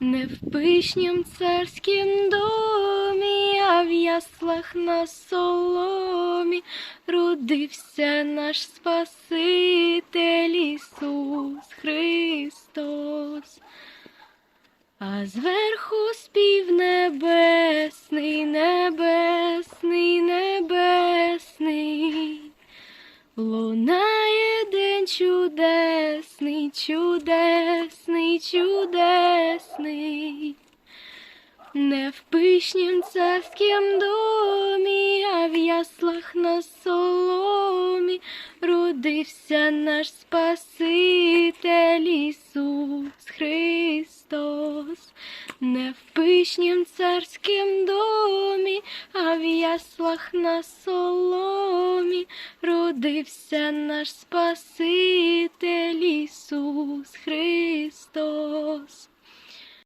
Не в пишнім царськім домі, а в яслах на соломі родився наш Спаситель Ісус Христос. А зверху спів небесний, небесний, небесний, лунає чудесний, чудесний, чудесний, не в пишнім царськім домі, а в яслах на соломі родився наш Спаситель Ісус Христос. Не в пишнім царськім домі, яслах на соломі родився наш Спаситель Ісус Христос.